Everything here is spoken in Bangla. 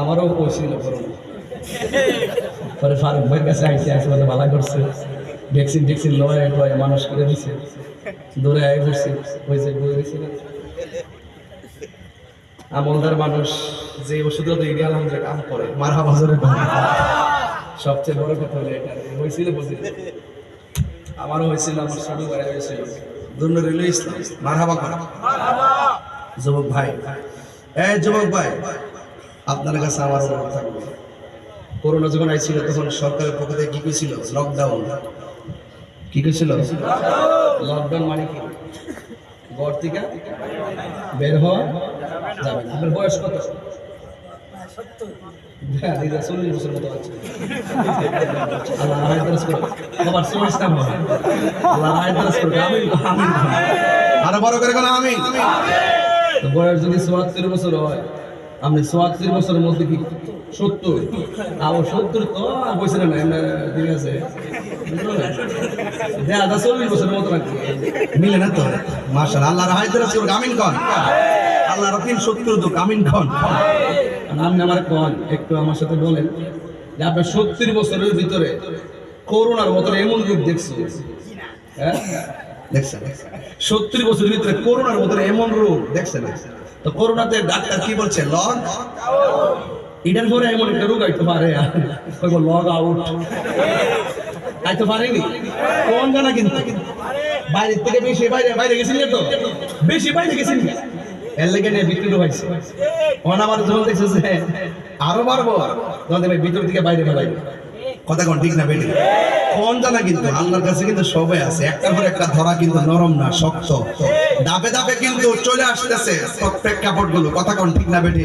আমারও হয়েছিল পরে ফারুক ভাইয়ের কাছে আইসি আসে বলে ভালো করছে। ভ্যাকসিন ট্যাকসিন লয় টয় মানুষ করে দিছে। দৌড়ে আয় করছে হয়েছে বলে দিছিল আমলদার মানুষ যে ওষুধ দিয়ে আলহামদুলিল্লাহ কাম করে মারহা বাজারে সবচেয়ে বড় কথা হলো এটা, হয়েছিল বুঝলি আমারও হয়েছিল, আমার ছোট ভাই হয়েছিল দুর্ন রেল ইসলাম, মারহাবা করা। যুবক ভাই, এই যুবক ভাই। আপনার কাছে আমার অনুরোধ থাকবে করোনা যখন আইছিল তখন সরকারের পক্ষ থেকে কি কইছিল? লকডাউন কি কইছিল? লকডাউন মানে কি? ঘর থেকে বের হওয়া যাবে না। আপনার বয়স কত? হ্যাঁ, আরও বড় করে আমি বয়স যদি চুয়াত্তর বছর হয় আপনি চুয়াত্তর বছরের মধ্যে কি সত্তর? আবার সত্তর তো বলছে না ঠিক আছে। দেখা চল্লিশ বছরের মতো রাখি মিলে না তো? মাশাল আল্লাহর হায়দার রাসূল আমিন কোন আল্লাহ রতিন সত্তর দুঃখ আমিন কোন আপনি আমার কন একটু আমার সাথে বলেন যে আপনার সত্তর বছরের ভিতরে করোনার মতন এমন রূপ দেখছি। হ্যাঁ? দেখছেন সত্তর বছরের ভিতরে করোনার মতন এমন রূপ দেখছেন তো করোনাতে ডাক্তার কি বলছে? লগ এটার পরে এমন একটা রোগ আইতে পারে। লগ আউট আইতে পারেনি? কোন জানা কিন্তু। বাইরের থেকে বেশি বাইরে বাইরে গেছেন তো? বেশি বাইরে গেছেন এর লেগে নিয়ে বিক্রি হয়েছে অন আমার যখন দেখছে যে আরও বাড়বো তখন দেখবে ভিতর থেকে বাইরে ফেলাই কথা কোন ঠিক না বেটি কোন জানা কিন্তু আল্লাহর কাছে কিন্তু সবাই আছে। একটার পর একটা ধরা কিন্তু নরম না, শক্ত। দাপে দাপে কিন্তু চলে আসতেছে প্রেক্ষাপটগুলো কথা কোন ঠিক না বেটি